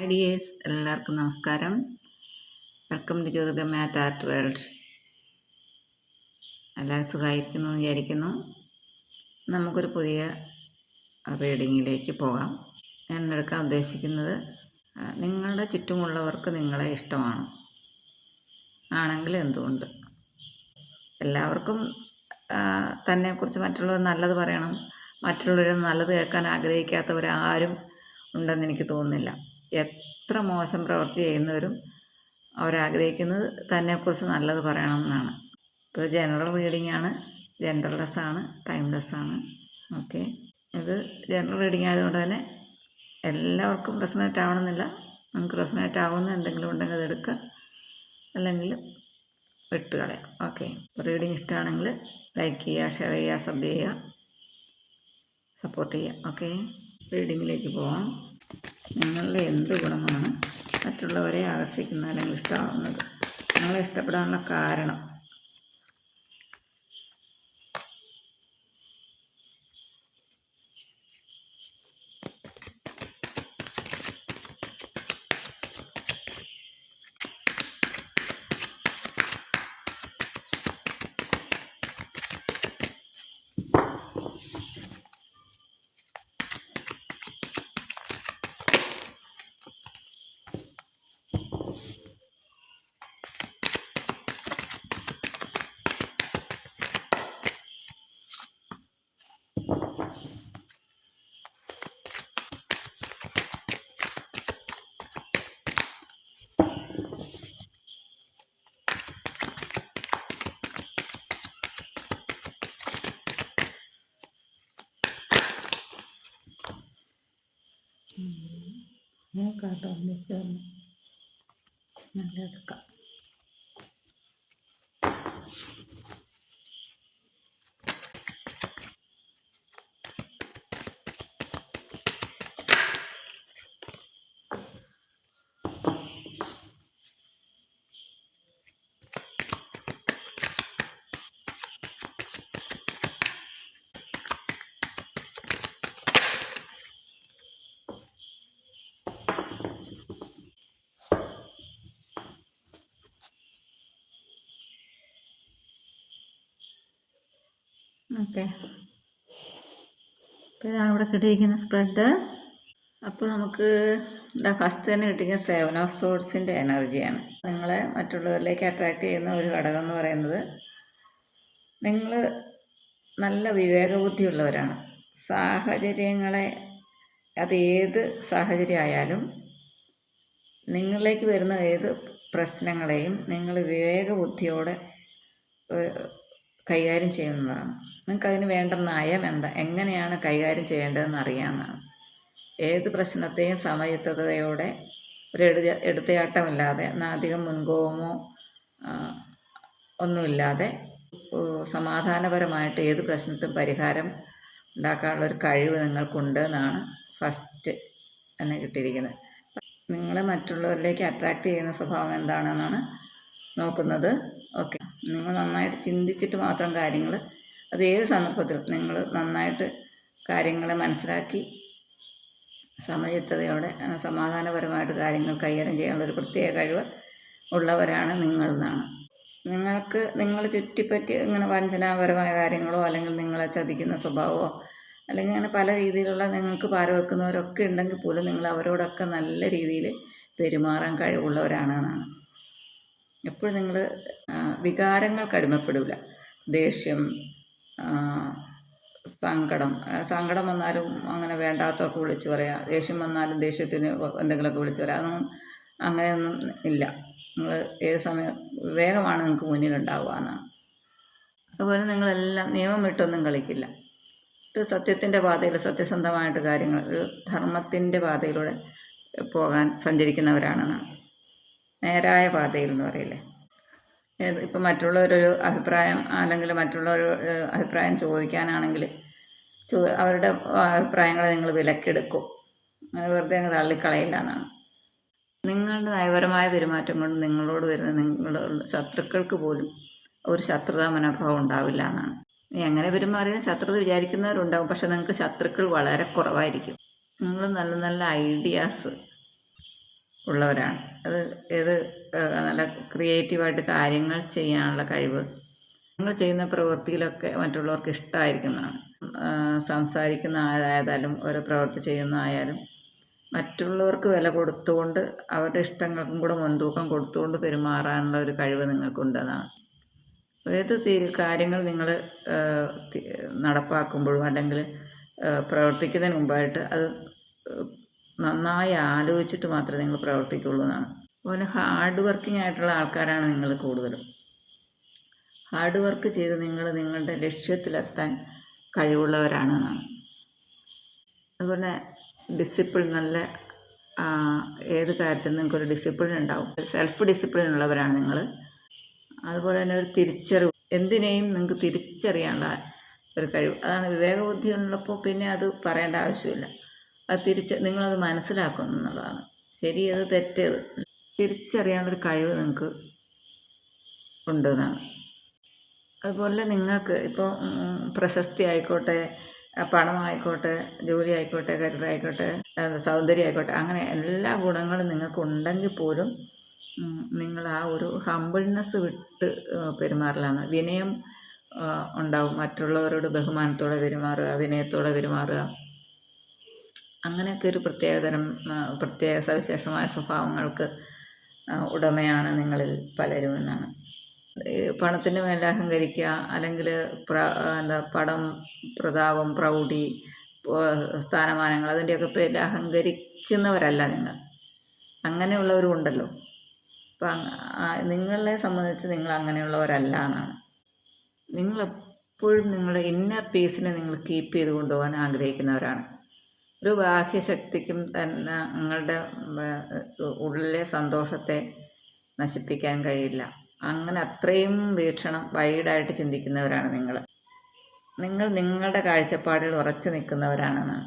ഐഡിയേഴ്സ് എല്ലാവർക്കും നമസ്കാരം. Welcome to Jyothika mat art world. എല്ലാവരും സുഖമായിരിക്കുന്നു എന്ന് വിചാരിക്കുന്നു. നമുക്കൊരു പുതിയ റീഡിങ്ങിലേക്ക് പോകാം. ഞാൻ എടുക്കാൻ ഉദ്ദേശിക്കുന്നത് നിങ്ങളുടെ ചുറ്റുമുള്ളവർക്ക് നിങ്ങളെ ഇഷ്ടമാണ്. ആണെങ്കിൽ എന്തുകൊണ്ട്? എല്ലാവർക്കും തന്നെ തന്നെക്കുറിച്ച് മറ്റുള്ളവർ നല്ലത് പറയണം. മറ്റുള്ളവർ നല്ലത് കേൾക്കാൻ ആഗ്രഹിക്കാത്തവരാരും ഉണ്ടെന്ന് എനിക്ക് തോന്നുന്നില്ല. എത്ര മോശം പ്രവൃത്തി ചെയ്യുന്നവരും അവരാഗ്രഹിക്കുന്നത് തന്നെക്കുറിച്ച് നല്ലത് പറയണം എന്നാണ് ഇപ്പോൾ ജനറൽ റീഡിംഗ് ആണ് ജെൻഡർലെസ് ആണ് ടൈംലെസ് ആണ് ഓക്കെ. ഇത് ജനറൽ റീഡിംഗ് ആയതുകൊണ്ട് തന്നെ എല്ലാവർക്കും റെസനേറ്റ് ആവണമെന്നില്ല. നമുക്ക് റെസനേറ്റ് ആവുന്ന എന്തെങ്കിലും ഉണ്ടെങ്കിൽ അതെടുക്കുക അല്ലെങ്കിൽ വിട്ട് കളയാം. ഓക്കെ. റീഡിംഗ് ഇഷ്ടമാണെങ്കിൽ ലൈക്ക് ചെയ്യുക ഷെയർ ചെയ്യുക സബ് ചെയ്യുക സപ്പോർട്ട് ചെയ്യുക. ഓക്കെ. റീഡിങ്ങിലേക്ക് പോവാം. നിങ്ങളുടെ എന്ത് ഗുണമാണ് മറ്റുള്ളവരെ ആകർഷിക്കുന്ന അല്ലെങ്കിൽ ഇഷ്ടമാവുന്നത്? നിങ്ങളെ ഇഷ്ടപ്പെടാനുള്ള കാരണം? കേട്ടോ ഒന്നിച്ച് നല്ല എടുക്കാം ഓക്കെ. അപ്പോൾ ഇതാണ് ഇവിടെ കിട്ടിയിരിക്കുന്ന സ്പ്രെഡ് അപ്പോൾ നമുക്ക് എന്താ ഫസ്റ്റ് തന്നെ കിട്ടിയിരിക്കുന്ന സെവൻ ഓഫ് സോഡ്സിന്റെ എനർജിയാണ് നിങ്ങളെ മറ്റുള്ളവരിലേക്ക് അട്രാക്റ്റ് ചെയ്യുന്ന ഒരു ഘടകം എന്ന് പറയുന്നത് നിങ്ങൾ നല്ല വിവേകബുദ്ധിയുള്ളവരാണ്. സാഹചര്യങ്ങളെ അത് ഏത് സാഹചര്യമായാലും നിങ്ങളിലേക്ക് വരുന്ന ഏത് പ്രശ്നങ്ങളെയും നിങ്ങൾ വിവേകബുദ്ധിയോടെ കൈകാര്യം ചെയ്യുന്നതാണ്. നിങ്ങൾക്ക് അതിന് വേണ്ട നയം എന്താ? എങ്ങനെയാണ് കൈകാര്യം ചെയ്യേണ്ടതെന്ന് അറിയാമെന്നാണ് ഏത് പ്രശ്നത്തെയും സമയത്തതയോടെ ഒരു എടു എടുത്തയാട്ടമില്ലാതെ അധികം മുൻകോപമോ ഒന്നുമില്ലാതെ സമാധാനപരമായിട്ട് ഏത് പ്രശ്നത്തും പരിഹാരം ഉണ്ടാക്കാനുള്ള ഒരു കഴിവ് നിങ്ങൾക്കുണ്ട് എന്നാണ് ഫസ്റ്റ് എന്നെ കിട്ടിയിരിക്കുന്നത്. നിങ്ങളെ മറ്റുള്ളവരിലേക്ക് അട്രാക്റ്റ് ചെയ്യുന്ന സ്വഭാവം എന്താണെന്നാണ് നോക്കുന്നത്. ഓക്കെ നിങ്ങൾ നന്നായിട്ട് ചിന്തിച്ചിട്ട് മാത്രം കാര്യങ്ങൾ അത് ഏത് സന്ദർഭത്തിലും നിങ്ങൾ നന്നായിട്ട് കാര്യങ്ങളെ മനസ്സിലാക്കി സമചിത്തതയോടെ സമാധാനപരമായിട്ട് കാര്യങ്ങൾ കൈകാര്യം ചെയ്യാനുള്ള ഒരു പ്രത്യേക കഴിവ് ഉള്ളവരാണ് നിങ്ങളെന്നാണ്. നിങ്ങൾക്ക് നിങ്ങൾ ചുറ്റിപ്പറ്റി ഇങ്ങനെ വഞ്ചനാപരമായ കാര്യങ്ങളോ അല്ലെങ്കിൽ നിങ്ങളെ ചതിക്കുന്ന സ്വഭാവമോ അല്ലെങ്കിൽ അങ്ങനെ പല രീതിയിലുള്ള നിങ്ങൾക്ക് പാര വെക്കുന്നവരൊക്കെ ഉണ്ടെങ്കിൽ പോലും നിങ്ങൾ അവരോടൊക്കെ നല്ല രീതിയിൽ പെരുമാറാൻ കഴിവുള്ളവരാണ് എന്നാണ് എപ്പോഴും നിങ്ങൾ വികാരങ്ങൾക്ക് അടിമപ്പെടില്ല ദേഷ്യം സങ്കടം. സങ്കടം വന്നാലും അങ്ങനെ വേണ്ടാത്തൊക്കെ വിളിച്ചു പറയാം. ദേഷ്യം വന്നാലും ദേഷ്യത്തിന് എന്തെങ്കിലുമൊക്കെ വിളിച്ചു പറയാം. അതൊന്നും അങ്ങനെയൊന്നും ഇല്ല. നിങ്ങൾ ഏത് സമയം വേഗമാണ് നിങ്ങൾക്ക് മുന്നിലുണ്ടാവുക എന്നാണ് അതുപോലെ നിങ്ങളെല്ലാം നിയമം വിട്ടൊന്നും കളിക്കില്ല. ഒരു സത്യത്തിന്റെ പാതയിൽ സത്യസന്ധമായിട്ട് കാര്യങ്ങൾ ഒരു ധർമ്മത്തിന്റെ പാതയിലൂടെ പോകാൻ സഞ്ചരിക്കുന്നവരാണെന്നാണ്. നേരായ പാതയിൽ എന്ന് പറയില്ലേ? ഇപ്പം മറ്റുള്ളവരൊരു അഭിപ്രായം അല്ലെങ്കിൽ മറ്റുള്ളവർ അഭിപ്രായം ചോദിക്കാനാണെങ്കിൽ അവരുടെ അഭിപ്രായങ്ങളെ നിങ്ങൾ വിലക്കെടുക്കും. വെറുതെ അങ്ങ് തള്ളിക്കളയില്ല എന്നാണ്. നിങ്ങളുടെ നയപരമായ പെരുമാറ്റം കൊണ്ട് നിങ്ങളോട് വരുന്ന നിങ്ങളുടെ ശത്രുക്കൾക്ക് പോലും ഒരു ശത്രുതാ മനോഭാവം ഉണ്ടാവില്ല എന്നാണ്. എങ്ങനെ പെരുമാറിയാലും ശത്രുത വിചാരിക്കുന്നവരുണ്ടാകും പക്ഷെ നിങ്ങൾക്ക് ശത്രുക്കൾ വളരെ കുറവായിരിക്കും. നിങ്ങൾ നല്ല നല്ല ഐഡിയാസ് ഉള്ളവരാണ്. അത് ഏത് നല്ല ക്രിയേറ്റീവായിട്ട് കാര്യങ്ങൾ ചെയ്യാനുള്ള കഴിവ്. നിങ്ങൾ ചെയ്യുന്ന പ്രവൃത്തിയിലൊക്കെ മറ്റുള്ളവർക്ക് ഇഷ്ടമായിരിക്കുന്നതാണ് സംസാരിക്കുന്ന ആയാലും ഓരോ പ്രവൃത്തി ചെയ്യുന്ന ആയാലും മറ്റുള്ളവർക്ക് വില കൊടുത്തുകൊണ്ട് അവരുടെ ഇഷ്ടങ്ങൾക്കും കൂടെ മുൻതൂക്കം കൊടുത്തുകൊണ്ട് പെരുമാറാനുള്ള ഒരു കഴിവ് നിങ്ങൾക്കുണ്ടെന്നാണ്. ഏത് തീരു കാര്യങ്ങൾ നിങ്ങൾ നടപ്പാക്കുമ്പോഴും അല്ലെങ്കിൽ പ്രവർത്തിക്കുന്നതിന് മുമ്പായിട്ട് അത് നന്നായി ആലോചിച്ചിട്ട് മാത്രമേ നിങ്ങൾ പ്രവർത്തിക്കുള്ളൂ എന്നാണ്. അതുപോലെ ഹാർഡ് വർക്കിംഗ് ആയിട്ടുള്ള ആൾക്കാരാണ് നിങ്ങൾ കൂടുതലും. ഹാർഡ് വർക്ക് ചെയ്ത് നിങ്ങൾ നിങ്ങളുടെ ലക്ഷ്യത്തിലെത്താൻ കഴിവുള്ളവരാണെന്നാണ് അതുപോലെ ഡിസിപ്ലിൻ നല്ല ഏത് കാര്യത്തിനും നിങ്ങൾക്കൊരു ഡിസിപ്ലിൻ ഉണ്ടാവും. സെൽഫ് ഡിസിപ്ലിൻ ഉള്ളവരാണ് നിങ്ങൾ. അതുപോലെ തന്നെ ഒരു തിരിച്ചറിവ്. എന്തിനേയും നിങ്ങൾക്ക് തിരിച്ചറിയാനുള്ള ഒരു കഴിവ്. അതാണ് വിവേകബുദ്ധി ഉള്ളപ്പോൾ പിന്നെ അത് പറയേണ്ട ആവശ്യമില്ല. അത് തിരിച്ച് നിങ്ങളത് മനസ്സിലാക്കുന്നു എന്നുള്ളതാണ്. ശരി അത് തെറ്റേത് തിരിച്ചറിയാനുള്ളൊരു കഴിവ് നിങ്ങൾക്ക് ഉണ്ടെന്നാണ്. അതുപോലെ നിങ്ങൾക്ക് ഇപ്പോൾ പ്രശസ്തി ആയിക്കോട്ടെ പണമായിക്കോട്ടെ ജോലി ആയിക്കോട്ടെ കരിയർ ആയിക്കോട്ടെ സൗന്ദര്യം ആയിക്കോട്ടെ അങ്ങനെ എല്ലാ ഗുണങ്ങളും നിങ്ങൾക്ക് ഉണ്ടെങ്കിൽ പോലും നിങ്ങൾ ആ ഒരു ഹമ്പിൾനെസ് വിട്ട് പെരുമാറലാണ്. വിനയം ഉണ്ടാവും. മറ്റുള്ളവരോട് ബഹുമാനത്തോടെ പെരുമാറുക വിനയത്തോടെ പെരുമാറുക. അങ്ങനെയൊക്കെ ഒരു പ്രത്യേകതരം പ്രത്യേക സവിശേഷമായ സ്വഭാവങ്ങൾക്ക് ഉടമയാണ് നിങ്ങളിൽ പലരും എന്നാണ്. പണത്തിന് പണത്തിന്റെ മേലെ അഹങ്കരിക്കുക അല്ലെങ്കിൽ പ്ര എന്താ പടം പ്രതാപം പ്രൗഢി സ്ഥാനമാനങ്ങൾ അതിന്റെയൊക്കെ പേരിൽ അഹങ്കരിക്കുന്നവരല്ല നിങ്ങൾ. അങ്ങനെയുള്ളവരും ഉണ്ടല്ലോ. അപ്പം നിങ്ങളെ സംബന്ധിച്ച് നിങ്ങൾ അങ്ങനെയുള്ളവരല്ല എന്നാണ്. നിങ്ങൾ എപ്പോഴും നിങ്ങളുടെ ഇന്നർ പീസിനെ നിങ്ങൾ കീപ്പ് ചെയ്ത് കൊണ്ടുപോകാൻ ആഗ്രഹിക്കുന്നവരാണ്. ഒരു ബാഹ്യശക്തിക്കും തന്നെ നിങ്ങളുടെ ഉള്ളിലെ സന്തോഷത്തെ നശിപ്പിക്കാൻ കഴിയില്ല. അങ്ങനെ അത്രയും വീക്ഷണം വൈഡായിട്ട് ചിന്തിക്കുന്നവരാണ് നിങ്ങൾ. നിങ്ങൾ നിങ്ങളുടെ കാഴ്ചപ്പാടിൽ ഉറച്ചു നിൽക്കുന്നവരാണെന്ന്.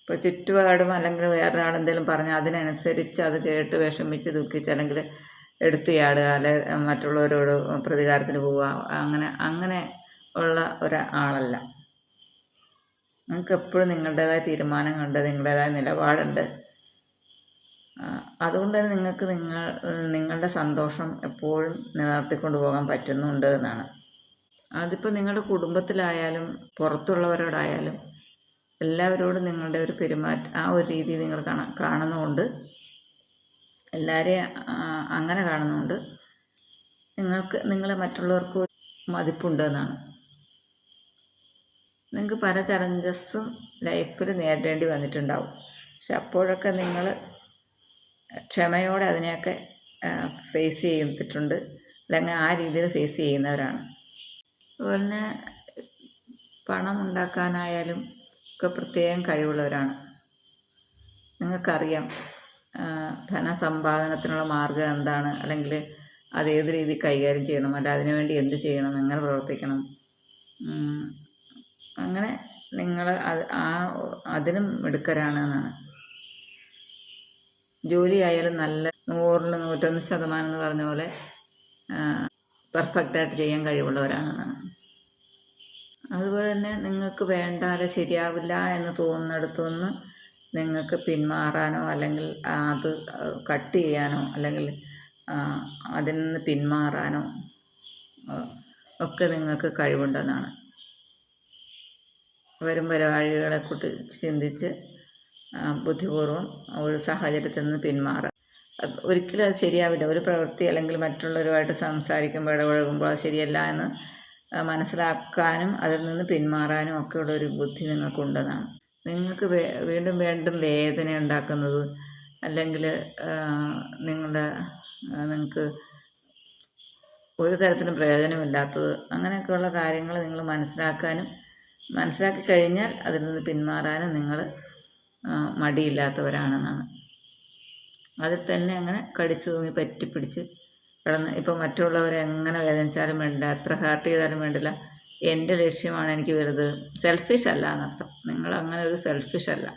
ഇപ്പോൾ ചുറ്റുപാടും അല്ലെങ്കിൽ വേറൊരാൾ എന്തെങ്കിലും പറഞ്ഞാൽ അതിനനുസരിച്ച് അത് കേട്ട് വിഷമിച്ച് ദുഃഖിച്ച് അല്ലെങ്കിൽ എടുത്തു ചാടുക അല്ലെ മറ്റുള്ളവരോട് പ്രതികാരത്തിന് പോവുക അങ്ങനെ അങ്ങനെ ഉള്ള ഒരാളല്ല. നിങ്ങൾക്ക് എപ്പോഴും നിങ്ങളുടേതായ തീരുമാനങ്ങളുണ്ട് നിങ്ങളുടേതായ നിലപാടുണ്ട്. അതുകൊണ്ട് തന്നെ നിങ്ങൾക്ക് നിങ്ങൾ നിങ്ങളുടെ സന്തോഷം എപ്പോഴും നിലനിർത്തിക്കൊണ്ട് പോകാൻ പറ്റുന്നുണ്ട് എന്നാണ്. അതിപ്പോൾ നിങ്ങളുടെ കുടുംബത്തിലായാലും പുറത്തുള്ളവരോടായാലും എല്ലാവരോടും നിങ്ങളുടെ ഒരു പെരുമാറ്റം ആ ഒരു രീതി നിങ്ങൾ കാണ കാണുന്നതുകൊണ്ട് എല്ലാവരെയും അങ്ങനെ കാണുന്നതുകൊണ്ട് നിങ്ങൾക്ക് നിങ്ങളെ മറ്റുള്ളവർക്ക് മതിപ്പുണ്ട് എന്നാണ്. നിങ്ങൾക്ക് പല ചലഞ്ചസും ലൈഫിൽ നേരിടേണ്ടി വന്നിട്ടുണ്ടാവും. പക്ഷെ അപ്പോഴൊക്കെ നിങ്ങൾ ക്ഷമയോടെ അതിനെയൊക്കെ ഫേസ് ചെയ്തിട്ടുണ്ട്. അല്ലെങ്കിൽ ആ രീതിയിൽ ഫേസ് ചെയ്യുന്നവരാണ്. അതുപോലെ തന്നെ പണം ഉണ്ടാക്കാനായാലും ഒക്കെ പ്രത്യേകം കഴിവുള്ളവരാണ്. നിങ്ങൾക്കറിയാം ധനസമ്പാദനത്തിനുള്ള മാർഗം എന്താണ്? അല്ലെങ്കിൽ അത് ഏത് രീതി കൈകാര്യം ചെയ്യണം? അല്ല അതിനുവേണ്ടി എന്ത് ചെയ്യണം? എങ്ങനെ പ്രവർത്തിക്കണം? അങ്ങനെ നിങ്ങൾ അത് ആ അതിനും മിടുക്കരാണ് എന്നാണ് ജോലി ആയാലും നല്ല നൂറിൽ നൂറ്റൊന്ന് ശതമാനം എന്ന് പറഞ്ഞ പോലെ പെർഫെക്റ്റായിട്ട് ചെയ്യാൻ കഴിവുള്ളവരാണെന്നാണ്. അതുപോലെ തന്നെ നിങ്ങൾക്ക് വേണ്ടാതെ ശരിയാവില്ല എന്ന് തോന്നുന്നിടത്തുനിന്ന് നിങ്ങൾക്ക് പിന്മാറാനോ അല്ലെങ്കിൽ അത് കട്ട് ചെയ്യാനോ അല്ലെങ്കിൽ അതിൽ നിന്ന് പിന്മാറാനോ ഒക്കെ നിങ്ങൾക്ക് കഴിവുണ്ടെന്നാണ്. വരും വരാഴികളെ കുറിച്ച് ചിന്തിച്ച് ബുദ്ധിപൂർവം ബുദ്ധിപൂർവം ഒരു സാഹചര്യത്തിൽ നിന്ന് പിന്മാറുക ഒരിക്കലും അത് ശരിയാവില്ല. ഒരു പ്രവൃത്തി അല്ലെങ്കിൽ മറ്റുള്ളവരുമായിട്ട് സംസാരിക്കുമ്പോൾ ഇടപഴകുമ്പോൾ അത് ശരിയല്ല എന്ന് മനസ്സിലാക്കാനും അതിൽ നിന്ന് പിന്മാറാനും ഒക്കെയുള്ള ഒരു ബുദ്ധി നിങ്ങൾക്കുണ്ടെന്നാണ്. നിങ്ങൾക്ക് വീണ്ടും വീണ്ടും വേദന ഉണ്ടാക്കുന്നത് അല്ലെങ്കിൽ നിങ്ങളുടെ നിങ്ങൾക്ക് ഒരു തരത്തിലും പ്രയോജനമില്ലാത്തത് അങ്ങനെയൊക്കെയുള്ള കാര്യങ്ങൾ നിങ്ങൾ മനസ്സിലാക്കാനും മനസ്സിലാക്കി കഴിഞ്ഞാൽ അതിൽ നിന്ന് പിന്മാറാനും നിങ്ങൾ മടിയില്ലാത്തവരാണെന്നാണ്. അതിൽ തന്നെ അങ്ങനെ കടിച്ചു തൂങ്ങി പറ്റിപ്പിടിച്ച് കിടന്ന്. ഇപ്പോൾ മറ്റുള്ളവരെ എങ്ങനെ വേദനിച്ചാലും വേണ്ടില്ല എത്ര ഹേർട്ട് ചെയ്താലും വേണ്ടില്ല. എന്റെ ലക്ഷ്യമാണ് എനിക്ക് വലുത്. സെൽഫിഷ് അല്ല എന്നർത്ഥം. നിങ്ങൾ അങ്ങനെ ഒരു സെൽഫിഷ് അല്ല.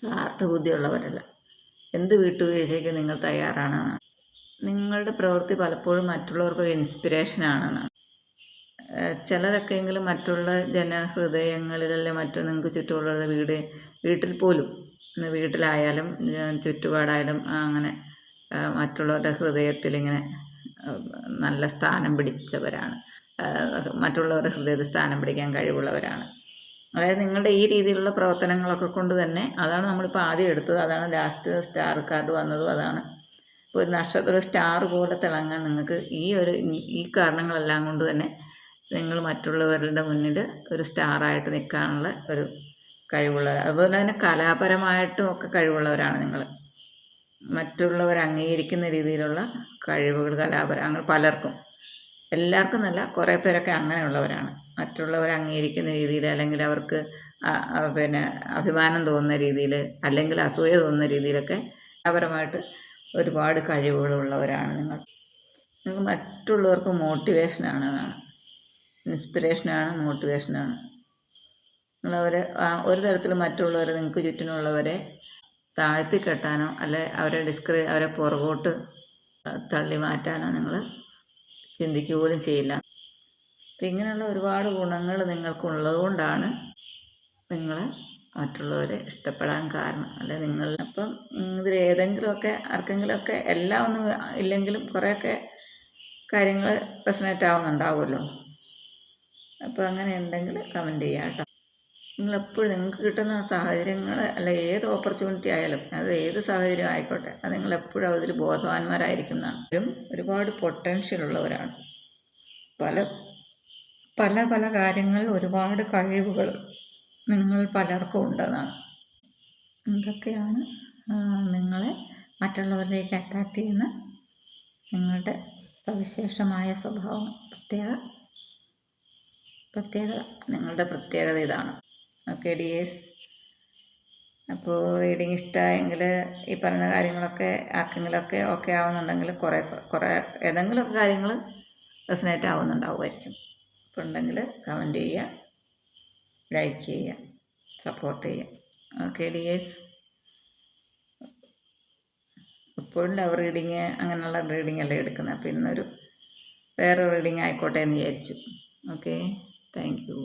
സ്വാർത്ഥ ബുദ്ധിയുള്ളവരല്ല. എന്ത് വീട്ടുവീഴ്ചയ്ക്ക് നിങ്ങൾ തയ്യാറാണെന്നാണ്. നിങ്ങളുടെ പ്രവൃത്തി പലപ്പോഴും മറ്റുള്ളവർക്കൊരു ഇൻസ്പിറേഷനാണെന്നാണ് ചിലരൊക്കെയെങ്കിലും മറ്റുള്ള ജനഹൃദയങ്ങളിലല്ലേ മറ്റു നിങ്ങൾക്ക് ചുറ്റുമുള്ള വീട് വീട്ടിൽ പോലും വീട്ടിലായാലും ചുറ്റുപാടായാലും അങ്ങനെ മറ്റുള്ളവരുടെ ഹൃദയത്തിൽ ഇങ്ങനെ നല്ല സ്ഥാനം പിടിച്ചവരാണ്. മറ്റുള്ളവരുടെ ഹൃദയത്തിൽ സ്ഥാനം പിടിക്കാൻ കഴിവുള്ളവരാണ്. അതായത് നിങ്ങളുടെ ഈ രീതിയിലുള്ള പ്രവർത്തനങ്ങളൊക്കെ കൊണ്ട് തന്നെ അതാണ് നമ്മളിപ്പോൾ ആദ്യം എടുത്തത്. അതാണ് ലാസ്റ്റ് സ്റ്റാർ കാർഡ് വന്നതും അതാണ്. ഇപ്പോൾ ഒരു നക്ഷത്ര സ്റ്റാർ പോലെ തിളങ്ങാൻ നിങ്ങൾക്ക് ഈ ഒരു ഈ കാരണങ്ങളെല്ലാം കൊണ്ട് തന്നെ നിങ്ങൾ മറ്റുള്ളവരുടെ മുന്നിൽ ഒരു സ്റ്റാറായിട്ട് നിൽക്കാനുള്ള ഒരു കഴിവുള്ള അതുപോലെ തന്നെ കലാപരമായിട്ടും ഒക്കെ കഴിവുള്ളവരാണ് നിങ്ങൾ. മറ്റുള്ളവർ അംഗീകരിക്കുന്ന രീതിയിലുള്ള കഴിവുകൾ കലാപരം അങ്ങനെ പലർക്കും. എല്ലാവർക്കും നല്ല കുറേ പേരൊക്കെ അങ്ങനെയുള്ളവരാണ്. മറ്റുള്ളവർ അംഗീകരിക്കുന്ന രീതിയിൽ അല്ലെങ്കിൽ അവർക്ക് പിന്നെ അഭിമാനം തോന്നുന്ന രീതിയിൽ അല്ലെങ്കിൽ അസൂയ തോന്നുന്ന രീതിയിലൊക്കെ കലാപരമായിട്ട് ഒരുപാട് കഴിവുകളുള്ളവരാണ് നിങ്ങൾ. നിങ്ങൾ മറ്റുള്ളവർക്ക് മോട്ടിവേഷനാണ് എന്നാണ്. ഇൻസ്പിറേഷനാണ് മോട്ടിവേഷനാണ് നിങ്ങളവരെ ഒരു തരത്തിൽ മറ്റുള്ളവരെ നിങ്ങൾക്ക് ചുറ്റിനുള്ളവരെ താഴ്ത്തി കെട്ടാനോ അല്ലെ അവരെ ഡിസ്ക്രി അവരെ പുറകോട്ട് തള്ളി മാറ്റാനോ നിങ്ങൾ ചിന്തിക്കുക പോലും ചെയ്യില്ല. അപ്പം ഇങ്ങനെയുള്ള ഒരുപാട് ഗുണങ്ങൾ നിങ്ങൾക്കുള്ളതുകൊണ്ടാണ് നിങ്ങൾ മറ്റുള്ളവരെ ഇഷ്ടപ്പെടാൻ കാരണം. അല്ലെ നിങ്ങൾ അപ്പം ഇതിൽ ഏതെങ്കിലുമൊക്കെ ആർക്കെങ്കിലുമൊക്കെ എല്ലാം ഒന്നും ഇല്ലെങ്കിലും കുറേയൊക്കെ കാര്യങ്ങൾ റെസനേറ്റ് ആവുന്നുണ്ടാവുമല്ലോ. അപ്പോൾ അങ്ങനെ ഉണ്ടെങ്കിൽ കമന്റ് ചെയ്യാം കേട്ടോ നിങ്ങളെപ്പോഴും നിങ്ങൾക്ക് കിട്ടുന്ന സാഹചര്യങ്ങൾ അല്ല ഏത് ഓപ്പർച്യൂണിറ്റി ആയാലും അത് ഏത് സാഹചര്യം ആയിക്കോട്ടെ അത് നിങ്ങളെപ്പോഴും അതിൽ ബോധവാന്മാരായിരിക്കും എന്നാണ്. ഒരുപാട് പൊട്ടൻഷ്യൽ ഉള്ളവരാണ്. പല പല പല കാര്യങ്ങളിൽ ഒരുപാട് കഴിവുകൾ നിങ്ങൾ പലർക്കും ഉണ്ടെന്നാണ്. ഇതൊക്കെയാണ് ആ, നിങ്ങളെ മറ്റുള്ളവരിലേക്ക് അട്രാക്റ്റ് ചെയ്യുന്ന നിങ്ങളുടെ സവിശേഷമായ സ്വഭാവം പ്രത്യേക പ്രത്യേകത നിങ്ങളുടെ പ്രത്യേകത ഇതാണ്. ഓക്കെ ഡിയേഴ്സ് അപ്പോൾ റീഡിങ് ഇഷ്ടമായെങ്കിൽ ഈ പറഞ്ഞ കാര്യങ്ങളൊക്കെ ആർക്കെങ്കിലുമൊക്കെ ഓക്കെ ആവുന്നുണ്ടെങ്കിൽ കുറേ കുറേ ഏതെങ്കിലുമൊക്കെ കാര്യങ്ങൾ റെസനേറ്റ് ആവുന്നുണ്ടാവുമായിരിക്കും. അപ്പോൾ ഉണ്ടെങ്കിൽ കമന്റ് ചെയ്യുക ലൈക്ക് ചെയ്യുക സപ്പോർട്ട് ചെയ്യുക. ഓക്കെ ഡിയേഴ്സ് എപ്പോഴും ലവ് റീഡിങ് അങ്ങനെയുള്ള റീഡിങ് അല്ലേ എടുക്കുന്നത്. അപ്പോൾ ഇന്നൊരു വേറെ റീഡിങ് ആയിക്കോട്ടെ എന്ന് വിചാരിച്ചു. Okay thank you